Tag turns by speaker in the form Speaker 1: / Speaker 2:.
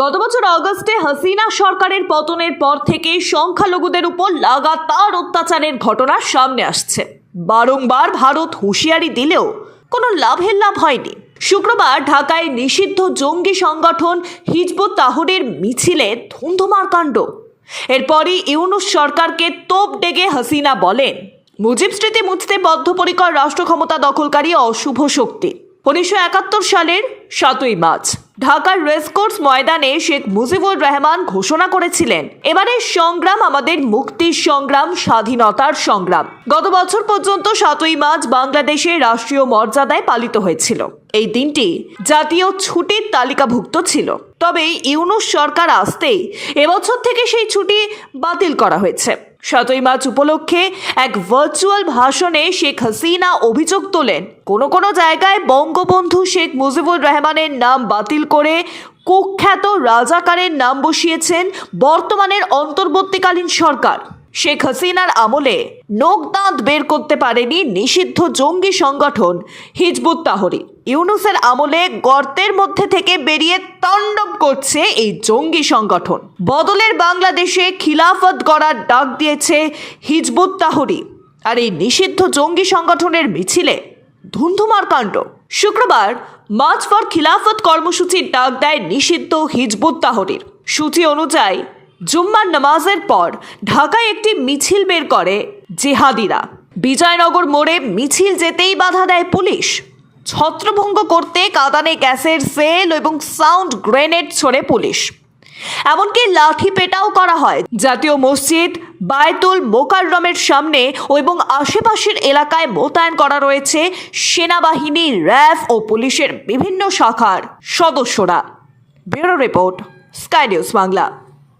Speaker 1: গত বছর অগস্টে হাসিনা সরকারের পতনের পর থেকে সংখ্যালঘুদের উপর লাগাতার অত্যাচারের ঘটনা সামনে আসছে। বারংবার ভারত হুঁশিয়ারি দিলেও কোনো লাভের লাভ হয়নি। শুক্রবার ঢাকায় নিষিদ্ধ জঙ্গি সংগঠন হিজবুত তাহরির মিছিলে ধুন্ধুমার কাণ্ড। এরপরই ইউনুস সরকারকে তোপ ডেগে হাসিনা বলেন, মুজিব স্মৃতি মুছতে বদ্ধপরিকর রাষ্ট্র ক্ষমতা দখলকারী অশুভ শক্তি। উনিশশো একাত্তর সালের সাতই মার্চ, ঢাকার রেসকোর্স ময়দানে শেখ মুজিবুর রহমান ঘোষণা করেছিলেন এবারের সংগ্রাম আমাদের মুক্তির সংগ্রাম, স্বাধীনতার সংগ্রাম। গত বছর পর্যন্ত সাতই মার্চ বাংলাদেশে রাষ্ট্রীয় মর্যাদায় পালিত হয়েছিল। এই দিনটি জাতীয় ছুটির তালিকাভুক্ত ছিল। তবে ইউনুস সরকার আসতেই এবছর থেকে সেই ছুটি বাতিল করা হয়েছে। সাতই মার্চ উপলক্ষে এক ভার্চুয়াল ভাষণে শেখ হাসিনা অভিযোগ তোলেন। কোনো কোনো জায়গায় বঙ্গবন্ধু শেখ মুজিবুর রহমানের নাম বাতিল করে কুখ্যাত রাজাকারের নাম বসিয়েছেন বর্তমানের অন্তর্বর্তীকালীন সরকার। শেখ হাসিনার আমলে নোক দাঁত বের করতে পারেনি নিষিদ্ধ জঙ্গি সংগঠন হিজবুত তাহরি। ইউনুসের আমলে গর্তের মধ্যে থেকে বেরিয়ে তাণ্ডব করছে এই জঙ্গি সংগঠন। বদলের বাংলাদেশে খিলাফত গড়ার ডাক দিয়েছে হিজবুত তাহরি। আর এই নিষিদ্ধ জঙ্গি সংগঠনের মিছিলে ধুন্ধুমার কাণ্ড। শুক্রবার মার্চ ফর খিলাফত কর্মসূচির ডাক দেয় নিষিদ্ধ হিজবুত তাহরির। সূচি অনুযায়ী জুম্মার নামাজের পর ঢাকায় একটি মিছিল বের করে জেহাদিরা। বিজয়নগর মোড়ে মিছিল যেতেই বাধা দেয় পুলিশ। ছত্রভঙ্গ করতে কাদানে গ্যাসের সেল এবং সাউন্ড গ্রেনেড ছড়ে পুলিশ। এমনকি লাঠি পেটাও করা হয়। জাতীয় মসজিদ, বায়তুল মোকাররমের সামনে এবং আশেপাশের এলাকায় মোতায়েন করা রয়েছে সেনাবাহিনী র্যাফ ও পুলিশের বিভিন্ন শাখার সদস্যরা। Bureau report, Sky News Bangla.